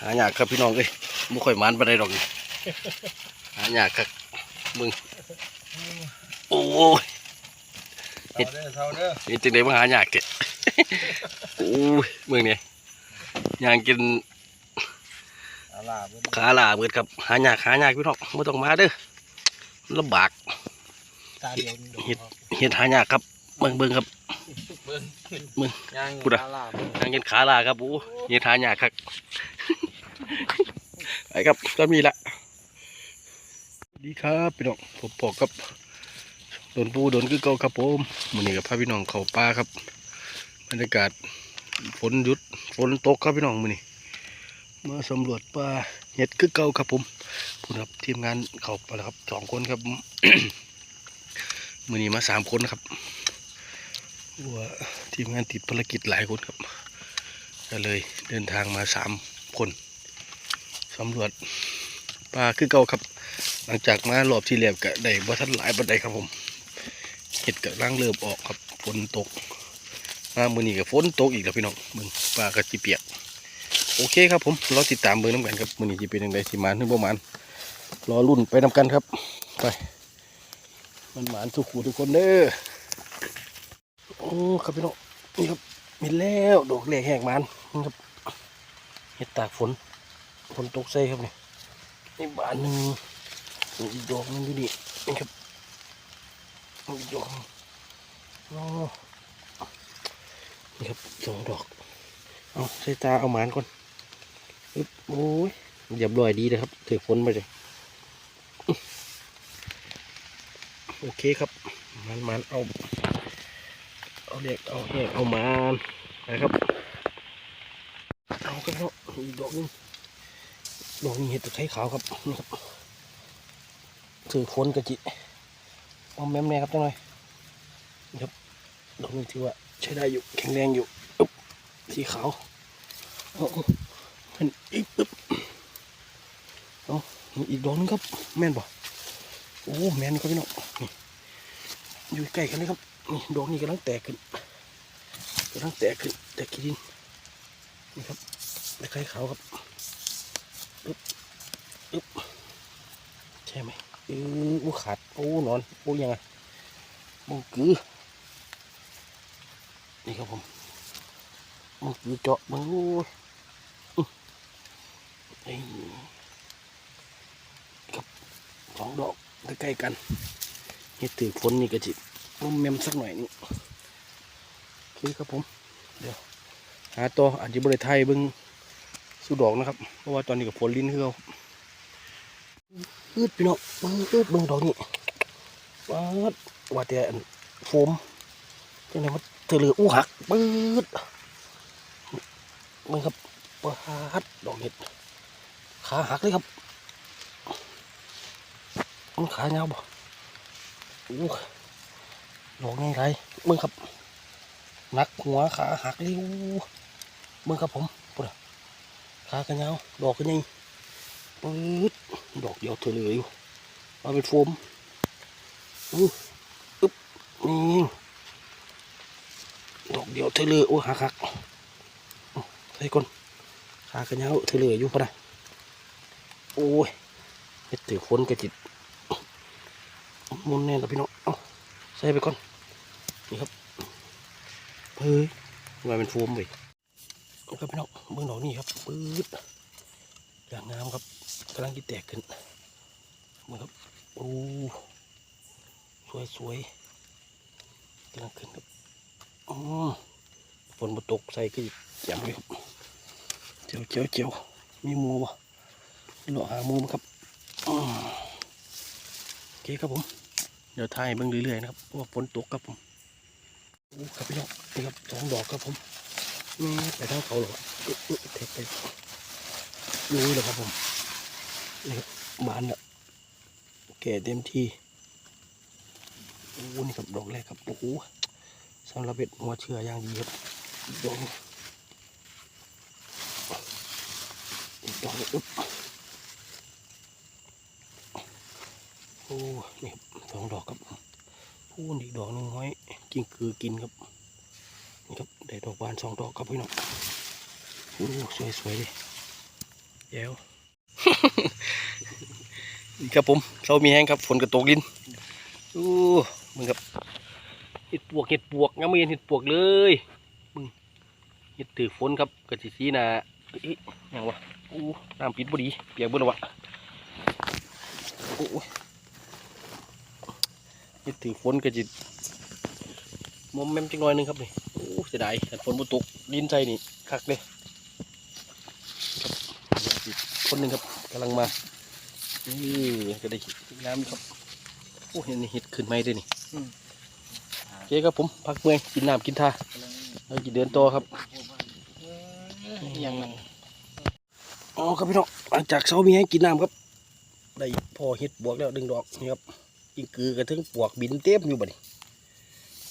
หายากครับพี่น้องเอ้ยบ่ค่อยหมันปานใดดอกนี่หายากครับมึงโอ้ยเท่าเด้อเท่าเด้อนี่จังได๋มาหายากแกะโอ้ยมึงเนี่ยย่างกินอาลาเบิ่งขาลาเบิดครับหายากหายากพี่น้องบ่ต้องมาเด้อมันลำบากตาเดียวนี่ดอกเฮ็ดเฮ็ดหายากครับเบิ่งเบิ่งครับเบิ่งมึงย่างพูดอะอาลาเบิ่งย่างกินขาลาครับโอ้เฮ็ดหายากครับ ไปครับก็มีละดีครับพี่น้องผมปอกครับโดนปูโดนคือเก่าครับผมมื้อนี้กับพาพี่น้องเขาป่าครับบรรยากาศฝนหยุดฝนตกครับพี่น้องมื้อนี้มาสำรวจป่าเห็ดคือเก่าครับผมพูดครับทีมงานเขาไปแล้วครับสองคนครับมื้อนี้มาสามคนครับว่าทีมงานติดภารกิจหลายคนครับ ก็เลยเดินทางมาสามคน สำรวจป่าคือเก่าครับ หลังจากมารอบที่แล้วก็ได้บ่ทันหลายบันไดครับผมเห็ดกับร่างเริ่มออกครับฝนตกมามื้อนี้ก็ฝนตกอีกแล้วพี่น้องมึงป่าก็จิเปียก โอเคครับผมรอติดตามเบิ่งน้ำกันครับมื้อนี้จะเป็นยังไงสิมานหรือบ่มานรอรุ่นไปนำกันครับ ไป มันหมานสุขูทุกคนเด้อโอ้ครับพี่น้องนี่ครับมีแล้วดอกแรกแหกมันนี่ครับเห็ดตากฝน นตกใส่ครับนี่นี่บานหนึ่งอีกดอกหนึงอยู่นี่นี่ครับอีกดอกหนึ่งโอ้นี่ครับสองดอกเอาใส่ตาเอาหมานก่อนอึ๊บโอ้ยเรียบร้อยดีเลยครับถือฝนไปเลยอื้อโอเคครับมันมันเอา เอาเด็กเอาแหกเอาหมานนะครับ เอาครับเนาะอีกดอกหนึง ดอกนี้เห็ดตะไคร้ขาวครับนี่ครับถือฝนกะจิเอาแม่แม่ครับจังหน่อยนี่ครับดอกนี้ถือว่าใช้ได้อยู่แข็งแรงอยู่อึ๊บสีขาวมันอีกอึ๊บเอาอีกดอกนึงครับแม่นป่ะโอ้แม่นครับพี่น้องนี่อยู่ใกล้กันเลยครับนี่ดอกนี้กำลังแตกขึ้นกำลังแตกขึ้นแตกขี้ดินนี่ครับตะไคร้ขาวครับ ใช่ไหมอืออู้ขาดโอ้นอนโอ้ยังไงมังกือนี่ครับผมมังกือเจาะมังโอ้ยอื้อไอ้ครับสองดอกใกล้ๆกันนี่ถือฝนนี่ก็จิมุมแมมสักหน่อยนี่โอครับผม เดี๋ยว หาตัวอาจจะบริไทยเบิ้งสู้ดอกนะครับ เพราะว่าตอนนี้กับฝนลิ้นคือเขาอื ดพี่น้องอืดเบิ่งดอกนี่ว้าดว่าแต่โฟมจังไดมันเธอเหลืออู้หักปืดมึงครับปาดดอกเห็ดขาหักเลยครับมันขาเงาวบ่อู้ดอกไงไรมึงครับนักหัวขาหักเลยอู้มึงครับผมปุ่นอะขากระเงาวดอกกระยัง ปืดดอกเดียวเธอเลยอยู่เอาเป็นโฟมอู้อึ๊บนี่ดอกเดียวเธอเลยโอ้หักหักใส่ก่อนขากระเงาเธอเลยอยู่ปะนะโอ้ยเฮ็ดถือคนกระจิตมุนแน่ละพี่น้องเอาใส่ไปก่อนนี่ครับเฮ้ยมาเป็นโฟมไปครับพี่น้องเบื้องดอกนี่ครับปื๊ดอย่างงามครับ กำลังจะแตกขึ้นเหมือนครับโอ้สวยสวยกำลังขึ้นครับอ๋อฝนมาตกใส่ก็แจ่มเลยครับเจียวเจียวเจียวมีมูบ่หลอหามูมครับโอเคครับผม เดี๋ยวถ่ายเบิ่งเรื่อยๆนะครับเพราะว่าฝนตกครับผมโอ้ครับพี่น้องนี่ครับสองดอกครับผมนี่ไปทางเขาหรออึ๊บอึ๊บเทคไปลุยเลยครับผม นี่ครับบานละแก่เต็มที่โอ้นี่ครับดอกแรกครับโอ้โหสำหรับเบ็ดหัวเชื่ออย่างดีครับดอกหนึ่งอีกดอกหนึ่งอึ๊บโอ้นี่ครับสองดอกครับพูนอีกดอกหนึ่งห้อยกิ้งคือกินครับนี่ครับได้ดอกบานสองดอกครับพี่น้องโอ้สวยๆเลยเดี๋ยว ครับผมเช้ามีแห้งครับฝนกระตกดินอู้มึงครับเห็ดปวกเห็ดปวกงั้นไม่เห็นเห็ดปวกเลยมึงเห็ดถือฝนครับกระสีสีนาเอ้ยหยังวะอู้น้ำปิดบ่ดีเปียกบ่แล้วะโอ้ยเห็ดถือฝนกระจิมอมแมมจังหน่อยหนึงครับนี่โอ้เสียดายแต่ฝนบ่ตกดินใจนี่คักเลยครับอีกคนหนึ่งครับกำลังมา นี่ก็ได้น้ำครับโอ้เห็นเห็ดขึ้นไหมด้วยนี่โอเคครับผมพักเมื่อยกินน้ำกินท่าเราจะเดินต่อครับยังนั่นอ๋อครับพี่น้องหลังจากเช้ามีให้กินน้ำครับได้พอเห็ดบวกแล้วดึงดอกนี่ครับกินกือกระทึงปวกบินเต็มอยู่บ่นี่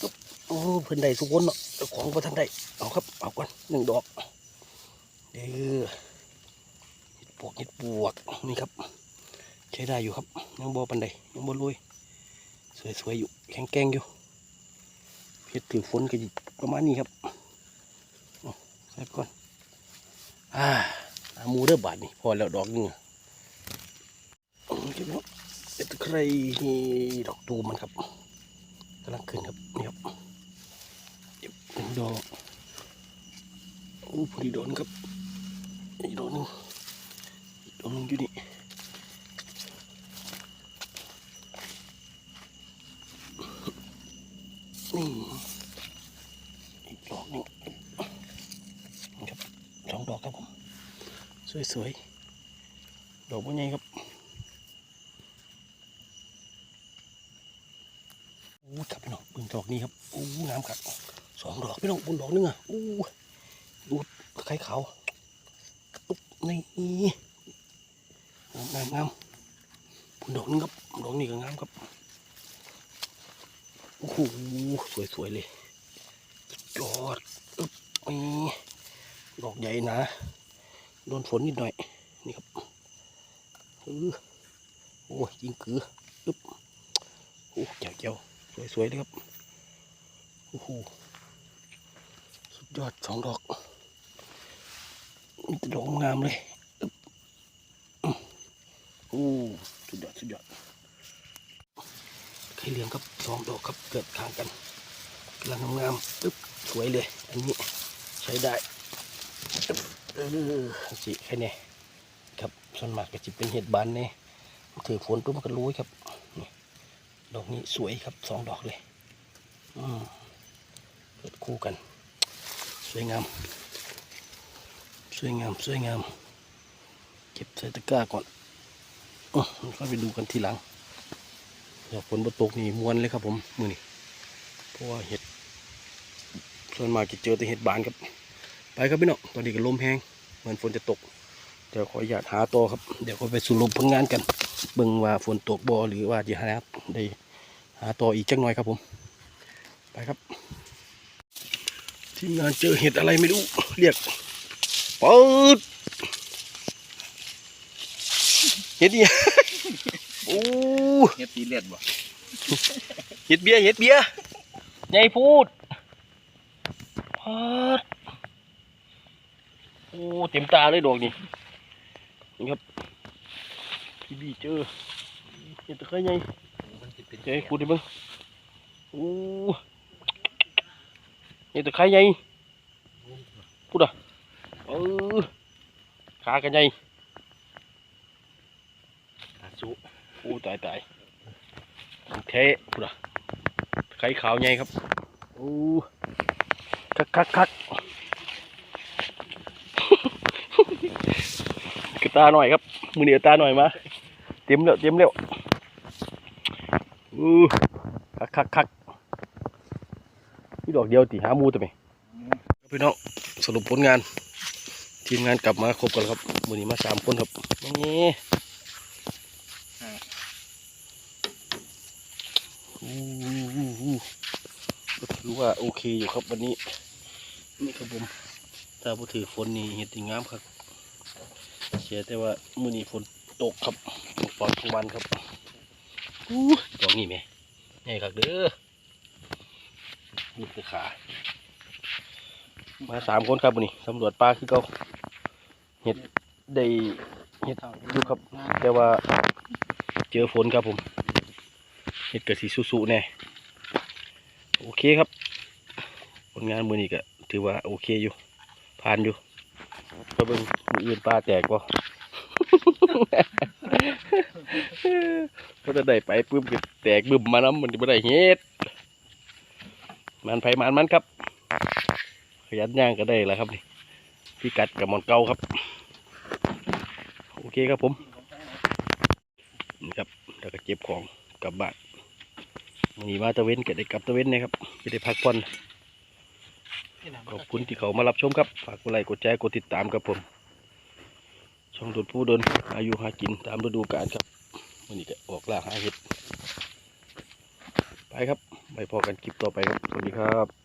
ครับโอ้เพิ่นได้สุกคนเนาะเจ้าของประทันได้เอาครับเอาก่อนหนึ่งดอกเด้อเห็ดปวกเห็ดปวกนี่ครับ ใช้ได้อยู่ครับยังบอปันใดยังบอลุยสวยๆอยู่แข็งแกร่งอยู่เพชรถือฝนก็ประมาณนี้ครับใส่ก่อนอ่าหามูเด้อบาทนี่พอแล้วดอกนึงโอ้ยเก็บเนาะเอ็ดใครนี่ดอกตูมันครับกำลังขึ้นครับนี่ครับเก็บหนึ่งดอกโอ้พอดีโดนครับอีกดอกนึงอีดอกนึงอยู่นี่อีกดอกหนึงนี่ครับสองดอกครับผม สวยๆ ดอกบัวใหญ่ครับโอ้ครับพี่น้องบิ่งดอกนี้ครับโอ้งามครับสองดอกพี่น้องบนดอกนึงอะโอ้ดูไข่ขาวอุ๊บนี่งามงามงามบนดอกนึงครับดอกนี้ก็งามครับโอ้โหสวยๆเลยยอดอึ๊บนี่ดอกใหญ่นะ โดนฝนนิดหน่อย นี่ครับเออโอ้ยยิงกืออึ๊บโอ้เจ๋วเจ๋วๆสวยๆเลยครับโอ้โหสุดยอดสองดอกนี่ดอกงามเลยอึ๊บโอ้สุดยอดสุดยอดไข่เหลืองครับสองดอกครับเกิดข้างกันกำลังงามๆปึ๊บสวยเลย อันนี้ใช้ได้ สิแค่นี้ครับส่วนมากก็จะเป็นเห็ดบานเนี่ยถือฝนปุ๊บมันก็รู้ครับนี่ดอกนี้สวยครับสองดอกเลยอืมเกิดคู่กัน สวยงาม สวยงามสวยงาม เก็บใส่ตะกร้าก่อนอ๋อค่อยไปดูกันทีหลังเดี๋ยวฝนบตกนี่มวนเลยครับผมมือนี่เพราะว่าเห็ดส่วนมากจะเจอแต่เห็ดบานครับ ไปครับพี่น้องตอนนี้ก็ลมแห้งเหมือนฝนจะตก เดี๋ยวขออนุญาตหาต่อครับ เดี๋ยวก็ไปสรุปผลงานกัน เบิ่งว่าฝนตกบ่หรือว่าจะหาได้หาต่ออีกจักหน่อยครับผม ไปครับ ทีมงานเจอเห็ดอะไรไม่รู้ เรียกเปิดเห็ดเนี่ยโอ้เฮ็ดตีเลียดบ่เห็ดเบียร์เห็ดเบียร์ใหญ่พูดพาด โอ้เต็มตาเลยดอกนี่นี่ครับพี่บีเจอเห็ดตะไคร้ใหญ่มันสิเป็นใหญ่พูดได้บ้างโอ้เห็ดตะไคร้ใหญ่พูดอะเออขากันใหญ่ขาสุโอ้ตายตายเทะพูดอะไข่ขาวใหญ่ครับโอ้คักคักคัก กระตาหน่อยครับ มือเหนียวตาหน่อยมาเต็มแล้วเต็มแล้วอู้คักคักคักนี่ดอกเดียวตีหามูตัวไหมพี่น้องสรุปผลงาน ทีมงานกลับมาครบกันครับ มือนี้มาสามคนครับนี่อู้อู้อู้ก็ถือว่าโอเคอยู่ครับวันนี้ นี่ครับผมถ้าพูดถือฝนนี่เห็ดงามครับ แต่ว่ามือนี้ฝนตกครับตกตอนกลางวันครับอู้ดอกนี่ไหมใหญ่ครับเด้อนี่คือขามาสามคนครับวันนี้ตำรวจปลาคือเก่าเห็ดได้เฮ็ดอยู่ครับ แต่ว่าเจอฝนครับผมเฮ็ดกะสิสุๆแน่โอเคครับ ผลงานมือนี้ก็ถือว่าโอเคอยู่ผ่านอยู่ก็เบิ่งมืออื่นปลาแตก บ่ก็จะได้ไปปุ๊บก็แตกบึ้มมาน้ำมันจะไม่ได้เฮ็ดมันไผมันมันครับ ขยันย่างก็ได้แล้วครับนี่พี่กัดกับมอนเก่าครับ โอเคครับผมนี่ครับแล้วก็เก็บของกลับบ้านวันนี้มาตะเว้นก็ได้กลับตะเวนนะครับจะได้พักผ่อนขอบคุณที่เขามารับชมครับ ฝากกดไลค์กดแชร์กดติดตามครับผม ช่องโดนผู้โดนอายุหากินตามฤดูกาลครับวันนี้ก็ออกล่าหาเห็ด ไปครับ ไปพอกันคลิปต่อไปครับ สวัสดีครับ